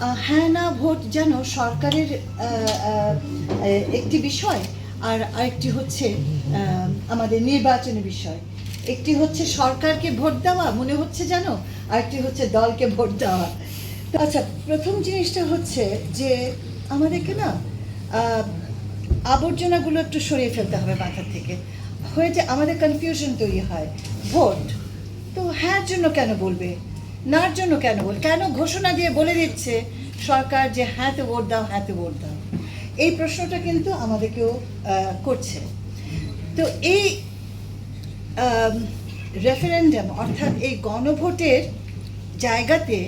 হ্যাঁ না, ভোট যেন সরকারের একটি বিষয়, আর আরেকটি হচ্ছে আমাদের নির্বাচনী বিষয়। একটি হচ্ছে সরকারকে ভোট দেওয়া, মনে হচ্ছে যেন, আরেকটি হচ্ছে দলকে ভোট দেওয়া। তো আচ্ছা প্রথম জিনিসটা হচ্ছে যে, আমাদেরকে না আবর্জনাগুলো একটু সরিয়ে ফেলতে হবে মাথা থেকে। হয়ে যে আমাদের কনফিউশন তৈরি হয়, ভোট। তো হ্যাঁ জন্য কেন বলবে? নার জন্য কেন বল? কেন ঘোষণা দিয়ে বলে দিচ্ছে সরকার যে হ্যাঁতে ভোট দাও হ্যাঁতে ভোট দাও? এই প্রশ্নটা কিন্তু আমাদেরকেও করছে। তো এই রেফারেন্ডাম অর্থাৎ এই গণভোটের জায়গাতে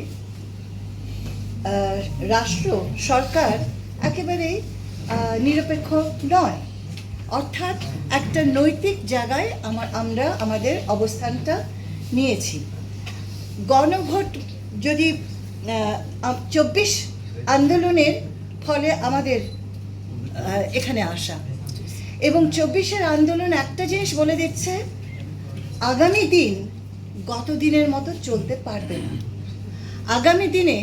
রাষ্ট্র, সরকার একেবারেই নিরপেক্ষ নয়। অর্থাৎ একটা নৈতিক জায়গায় আমার, আমরা আমাদের অবস্থানটা নিয়েছি। গণভোট যদি চব্বিশ আন্দোলনের ফলে আমাদের এখানে আসা। এবং চব্বিশের আন্দোলন একটা জিনিস বলে দিচ্ছে, আগামী দিন গত দিনের মতো চলতে পারবে না। আগামী দিনে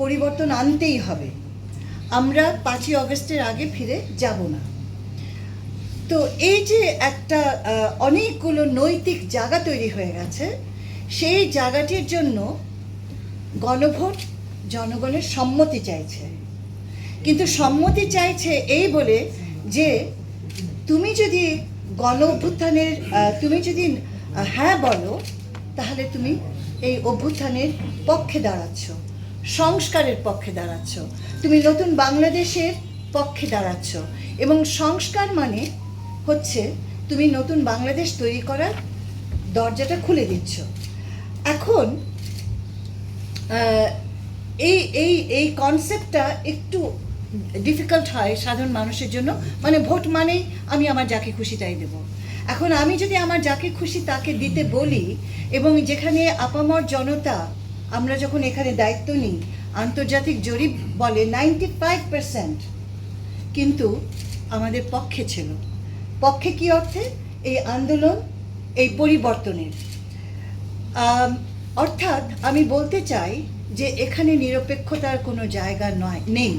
পরিবর্তন আনতেই হবে। আমরা পাঁচই অগস্টের আগে ফিরে যাব না। তো এই যে একটা অনেকগুলো নৈতিক জায়গা তৈরি হয়ে গেছে সেই জায়গাটির জন্য গণভোট জনগণের সম্মতি চাইছে। কিন্তু সম্মতি চাইছে এই বলে যে তুমি যদি গণ অভ্যুত্থানের তুমি যদি হ্যাঁ বলো, তাহলে তুমি এই অভ্যুত্থানের পক্ষে দাঁড়াচ্ছ, সংস্কারের পক্ষে দাঁড়াচ্ছ। তুমি নতুন বাংলাদেশের পক্ষে দাঁড়াচ্ছ। এবং সংস্কার মানে হচ্ছে তুমি নতুন বাংলাদেশ তৈরি করার দরজাটা খুলে দিচ্ছ। এখন এই এই এই কনসেপ্টটা একটু ডিফিকাল্ট হয় সাধারণ মানুষের জন্য। মানে ভোট মানেই আমি আমার যাকে খুশি তাই দেবো। এখন আমি যদি আমার যাকে খুশি তাকে দিতে বলি, এবং যেখানে আপামর জনতা, আমরা যখন এখানে দায়িত্ব নিই, আন্তর্জাতিক জরিপ বলে নাইনটি ফাইভ পার্সেন্ট কিন্তু আমাদের পক্ষে ছিল। পক্ষে কি অর্থে? এই আন্দোলন, এই পরিবর্তনের। অর্থাৎ আমি বলতে চাই যে এখানে নিরপেক্ষতার কোনো জায়গা নয়, নেই।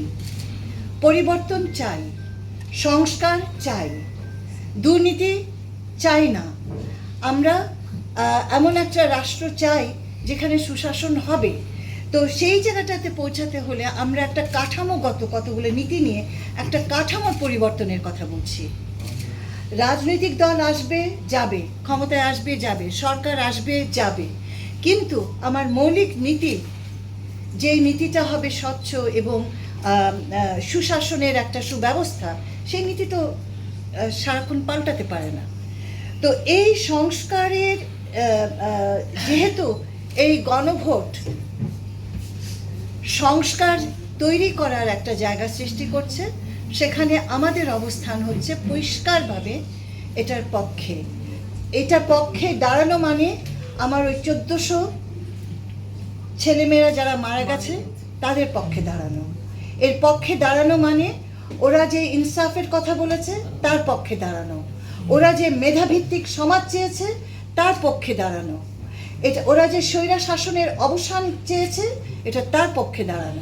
পরিবর্তন চাই, সংস্কার চাই, দুর্নীতি চাই না। আমরা এমন একটা রাষ্ট্র চাই যেখানে সুশাসন হবে। তো সেই জায়গাটাতে পৌঁছাতে হলে আমরা একটা কাঠামোগত কতগুলো নীতি নিয়ে একটা কাঠামোর পরিবর্তনের কথা বলছি। রাজনৈতিক দল আসবে, যাবে। ক্ষমতায় আসবে, যাবে। সরকার আসবে, যাবে। কিন্তু আমার মৌলিক নীতি, যেই নীতিটা হবে স্বচ্ছ এবং সুশাসনের একটা সুব্যবস্থা, সেই নীতি তো সারাক্ষণ পাল্টাতে পারে না। তো এই সংস্কারের যেহেতু এই গণভোট সংস্কার তৈরি করার একটা জায়গা সৃষ্টি করছে সেখানে আমাদের অবস্থান হচ্ছে পরিষ্কারভাবে এটার পক্ষে। এটার পক্ষে দাঁড়ানো মানে আমার ওই চোদ্দোশো ছেলেমেয়েরা যারা মারা গেছে, তাদের পক্ষে দাঁড়ানো। এর পক্ষে দাঁড়ানো মানে ওরা যে ইনসাফের কথা বলেছে, তার পক্ষে দাঁড়ানো। ওরা যে মেধাভিত্তিক সমাজ চেয়েছে, তার পক্ষে দাঁড়ানো। এটা ওরা যে স্বৈরা শাসনের অবসান চেয়েছে, এটা তার পক্ষে দাঁড়ানো।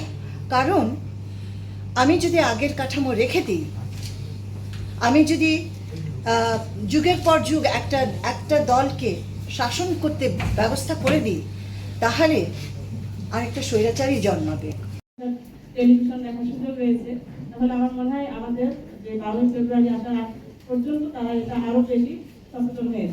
কারণ আমি যদি আগের কাঠামো রেখে দিই, আমি যদি যুগের পর যুগ একটা একটা দলকে শাসন করতে ব্যবস্থা করে দিই, তাহলে আরেকটা স্বৈরাচারই জন্মাবে। টেলিভিশন দেখার সুযোগ রয়েছে তাহলে আমার মনে হয় আমাদের যে বারোই ফেব্রুয়ারি আসার পর্যন্ত তারা এটা আরও বেশি সচেতন হয়েছে।